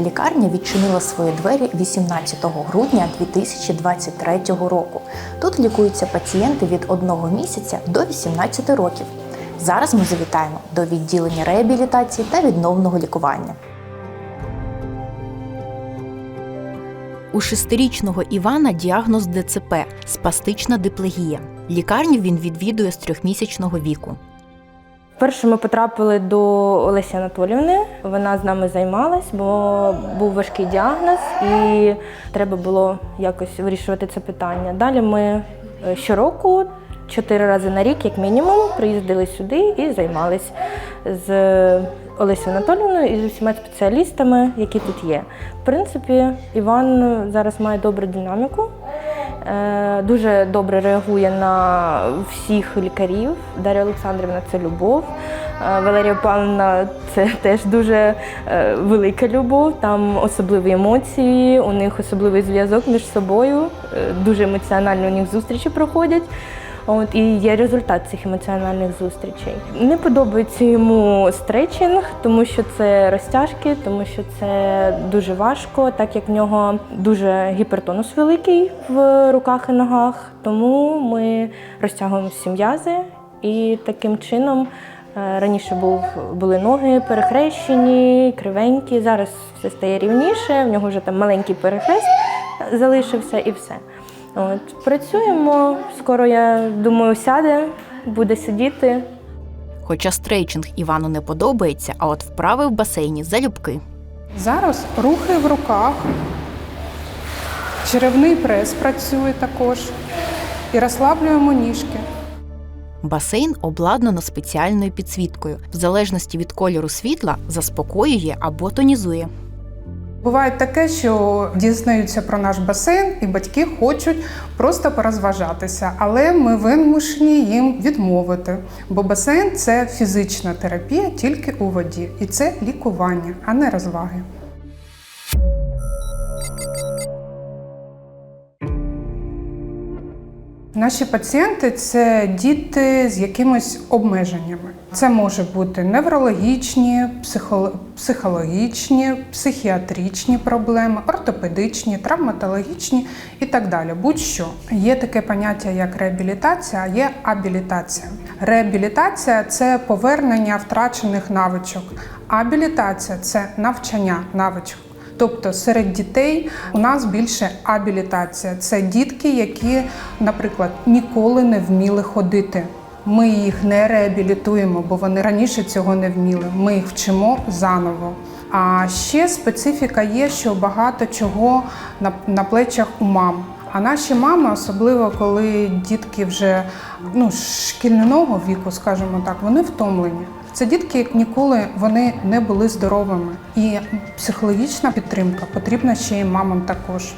Лікарня відчинила свої двері 18 грудня 2023 року. Тут лікуються пацієнти від 1 місяця до 18 років. Зараз ми завітаємо до відділення реабілітації та відновного лікування. У шестирічного Івана діагноз ДЦП спастична диплегія. Лікарню він відвідує з трьохмісячного віку. Вперше ми потрапили до Олесі Анатоліївни. Вона з нами займалась, бо був важкий діагноз, і треба було якось вирішувати це питання. Далі ми е, щороку, чотири рази на рік, як мінімум, приїздили сюди і займались з Олесією Анатоліївною і з усіма спеціалістами, які тут є. В принципі, Іван зараз має добру динаміку. Е, Дуже добре реагує на всіх лікарів. Дар'я Олександрівна це любов. Е, Валерія Павловна це теж дуже е, велика любов. Там особливі емоції, у них особливий зв'язок між собою. Дуже емоціонально у них зустрічі проходять. От і є результат цих емоціональних зустрічей. Не подобається йому стретчинг, тому що це розтяжки, тому що це дуже важко, так як в нього дуже гіпертонус великий в руках і ногах. Тому ми розтягуємо всі м'язи і таким чином. е, Раніше був, були ноги перехрещені, кривенькі. Зараз все стає рівніше. В нього вже там маленький перехрест залишився і все. От, працюємо. Скоро, я думаю, сяде, буде сидіти. Хоча стрейчинг Івану не подобається, а от вправи в басейні залюбки. Зараз рухи в руках, черевний прес працює також. І розслаблюємо ніжки. Басейн обладнано спеціальною підсвіткою. В залежності від кольору світла заспокоює або тонізує. Буває таке, що дізнаються про наш басейн, і батьки хочуть просто порозважатися, але ми вимушені їм відмовити. Бо басейн це фізична терапія тільки у воді, і це лікування, а не розваги. Наші пацієнти це діти з якимись обмеженнями. Це може бути неврологічні, психоло- психологічні, психіатричні проблеми, ортопедичні, травматологічні і так далі. Будь-що є таке поняття як реабілітація, а є абілітація. Реабілітація це повернення втрачених навичок. Абілітація це навчання навичок. Тобто серед дітей у нас більше абілітація. Це дітки, які, наприклад, ніколи не вміли ходити. Ми їх не реабілітуємо, бо вони раніше цього не вміли. Ми їх вчимо заново. А ще специфіка є, що багато чого на, плечах у мам. А наші мами, особливо коли дітки вже ну, шкільного віку, скажімо так, вони втомлені. Це дітки, як ніколи, вони не були здоровими. І психологічна підтримка потрібна ще й мамам також.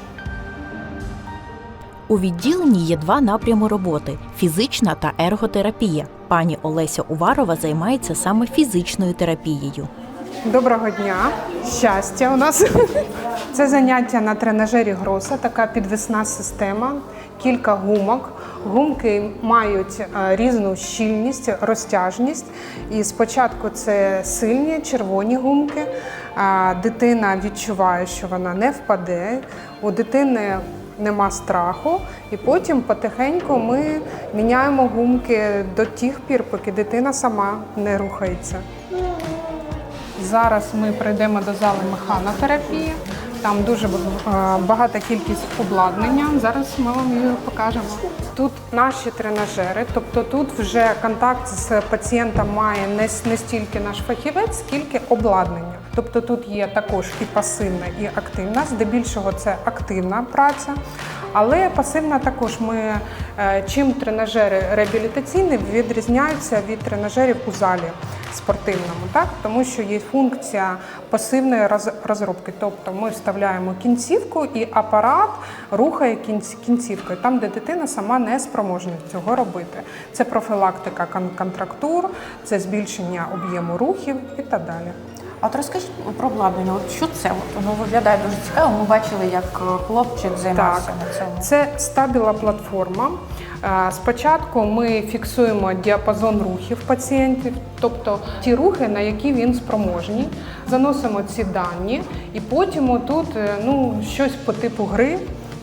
У відділенні є два напрями роботи: фізична та ерготерапія. Пані Олеся Уварова займається саме фізичною терапією. Доброго дня, щастя у нас. Це заняття на тренажері Гроса, така підвісна система, кілька гумок. Гумки мають е, різну щільність, розтяжність. І спочатку це сильні червоні гумки. Дитина відчуває, що вона не впаде. У дитини нема страху, і потім потихеньку ми міняємо гумки до тих пір, поки дитина сама не рухається. Зараз ми прийдемо до зали механотерапії. Там дуже е, багата кількість обладнання. Зараз ми вам її покажемо. Тут наші тренажери, тобто тут вже контакт з пацієнтом має не, стільки наш фахівець, скільки обладнання. Тобто тут є також і пасивна, і активна. Здебільшого це активна праця. Але пасивна також ми е, чим тренажери реабілітаційні відрізняються від тренажерів у залі спортивному, так тому що є функція пасивної роз- розробки. Тобто ми вставляємо кінцівку і апарат рухає кінцівкою, там, де дитина сама не спроможна цього робити. Це профілактика кон- контрактур, це збільшення об'єму рухів і так далі. А от розкажіть про обладнання, от що це? От воно виглядає дуже цікаво. Ми бачили, як е, хлопчик займався Так. на цьому. Це стабіла платформа. Е, Спочатку ми фіксуємо діапазон рухів пацієнтів, тобто ті рухи, на які він спроможний. Заносимо ці дані, і потім тут ну, щось по типу гри.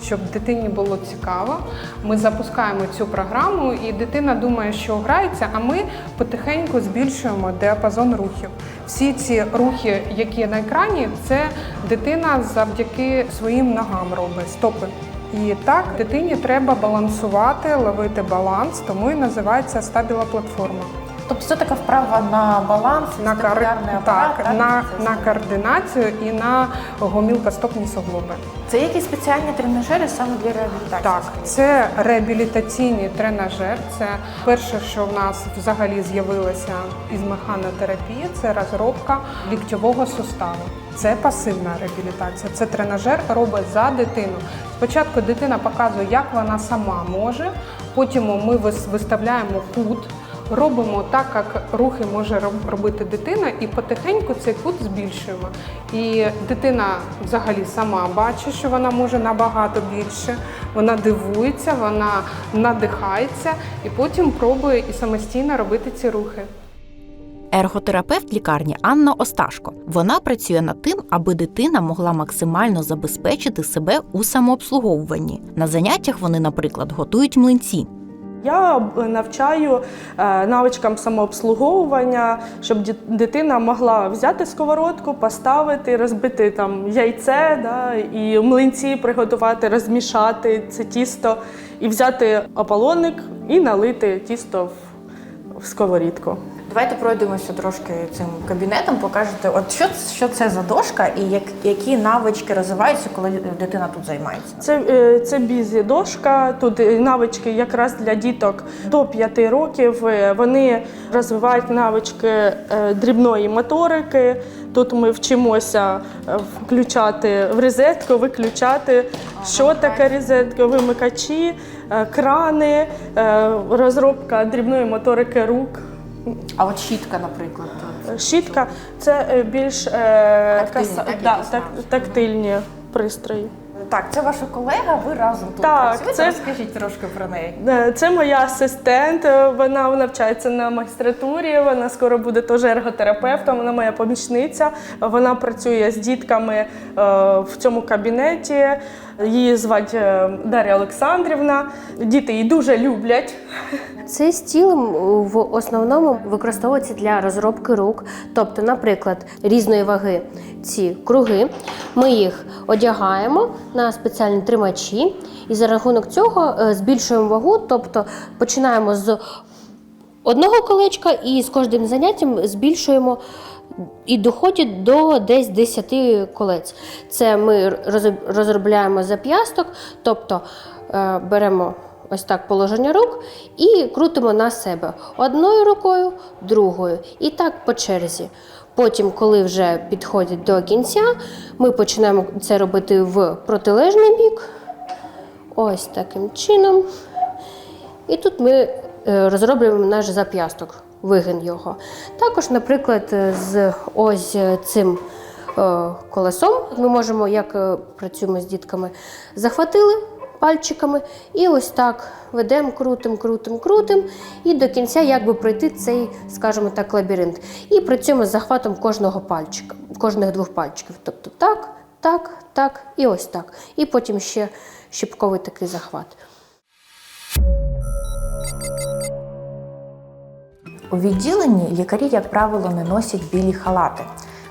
Щоб дитині було цікаво, ми запускаємо цю програму, і дитина думає, що грається, а ми потихеньку збільшуємо діапазон рухів. Всі ці рухи, які на екрані, це дитина завдяки своїм ногам робить стопи. І так дитині треба балансувати, ловити баланс, тому і називається стабіла платформа. Тобто це така вправа на баланс, На, кар... апарат, так, на, Це- на координацію і на гомілкостопні суглоби. Це якісь спеціальні тренажери саме для реабілітації? Так, це реабілітаційний тренажер. Це перше, що в нас взагалі з'явилося із механотерапії, це розробка ліктьового суставу. Це пасивна реабілітація. Це тренажер робить за дитину. Спочатку дитина показує, як вона сама може. Потім ми вис- виставляємо кут. Робимо так, як рухи може робити дитина, і потихеньку цей кут збільшуємо. І дитина взагалі сама бачить, що вона може набагато більше. Вона дивується, вона надихається і потім пробує і самостійно робити ці рухи. Ерготерапевт лікарні Анна Осташко. Вона працює над тим, аби дитина могла максимально забезпечити себе у самообслуговуванні. На заняттях вони, наприклад, готують млинці. Я е, навчаю е, навичкам самообслуговування, щоб дитина могла взяти сковородку, поставити, розбити там яйце, да, і млинці приготувати, розмішати це тісто, і взяти ополоник і налити тісто в сковорідку. Давайте пройдемося трошки цим кабінетом, покажете, от що, що це за дошка і як, які навички розвиваються, коли дитина тут займається. Це, е, це бізі дошка. Тут е, навички якраз для діток до 5 років. Е, Вони розвивають навички дрібної моторики. Тут ми вчимося включати в розетку, виключати, що таке розетка, вимикачі, крани, розробка дрібної моторики рук. А от щітка, наприклад. Щітка це е, більш е, Тактильні, каса- так, да, так, тактильні пристрої. Так, це ваша колега, ви разом тут Так, працюєте. це- Розкажіть трошки про неї. Е, Це моя асистент. е, Вона навчається на магістратурі. Вона скоро буде теж ерготерапевтом. Вона моя помічниця. Вона працює з дітками е, в цьому кабінеті. Її звати е, Дар'я Олександрівна. Діти її дуже люблять. Цей стіл в основному використовується для розробки рук, тобто, наприклад, різної ваги ці круги. Ми їх одягаємо на спеціальні тримачі, і за рахунок цього е, збільшуємо вагу, тобто починаємо з одного колечка і з кожним заняттям збільшуємо. І доходять до десь 10 колець. Це ми розробляємо зап'ясток, тобто е, беремо ось так положення рук і крутимо на себе одною рукою, другою. І так по черзі. Потім, коли вже підходять до кінця, ми починаємо це робити в протилежний бік. Ось таким чином. І тут ми е, розроблюємо наш зап'ясток, вигин його. Також, наприклад, е, з ось е, цим е, колесом ми можемо, як працюємо з дітками, захватили пальчиками і ось так ведемо, крутим, крутим, крутим, і до кінця якби пройти цей, скажімо так, лабіринт. І працюємо з захватом кожного пальчика, кожних двох пальчиків. Тобто так, так, так і ось так. І потім ще щіпковий такий захват. У відділенні лікарі, як правило, не носять білі халати.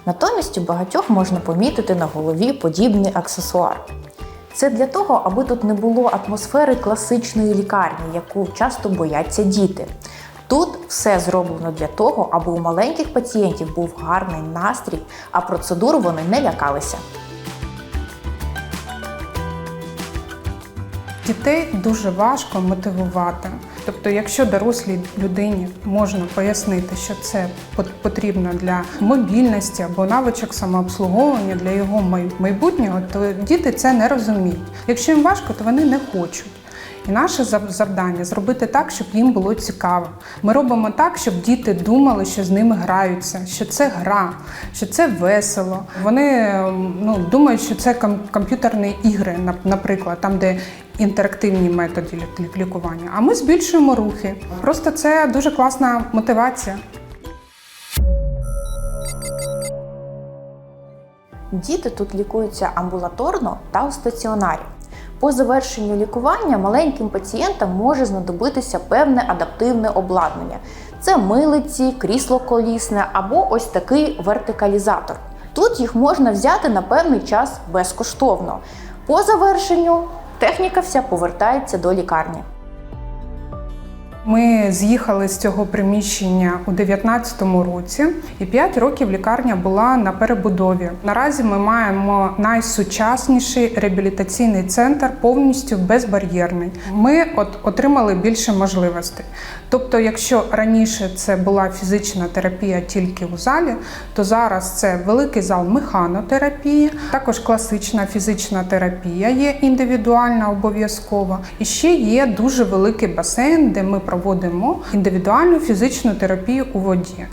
Натомість у багатьох можна помітити на голові подібний аксесуар. Це для того, аби тут не було атмосфери класичної лікарні, яку часто бояться діти. Тут все зроблено для того, аби у маленьких пацієнтів був гарний настрій, а процедур вони не лякалися. Дітей дуже важко мотивувати. Тобто, якщо дорослій людині можна пояснити, що це пот- потрібно для мобільності або навичок самообслуговування для його май- майбутнього, то діти це не розуміють. Якщо їм важко, то вони не хочуть. І наше зав- завдання зробити так, щоб їм було цікаво. Ми робимо так, щоб діти думали, що з ними граються, що це гра, що це весело. Вони ну, думають, що це ком- комп'ютерні ігри, наприклад, там, де інтерактивні методи лікування. А ми збільшуємо рухи. Просто це дуже класна мотивація. Діти тут лікуються амбулаторно та у стаціонарі. По завершенню лікування маленьким пацієнтам може знадобитися певне адаптивне обладнання. Це милиці, крісло колісне або ось такий вертикалізатор. Тут їх можна взяти на певний час безкоштовно. По завершенню техніка вся повертається до лікарні. Ми з'їхали з цього приміщення у 2019 році, і 5 років лікарня була на перебудові. Наразі ми маємо найсучасніший реабілітаційний центр, повністю безбар'єрний. Ми от отримали більше можливостей. Тобто, якщо раніше це була фізична терапія тільки у залі, то зараз це великий зал механотерапії, також класична фізична терапія є індивідуальна обов'язково. І ще є дуже великий басейн, де ми проводимо індивідуальну фізичну терапію у воді.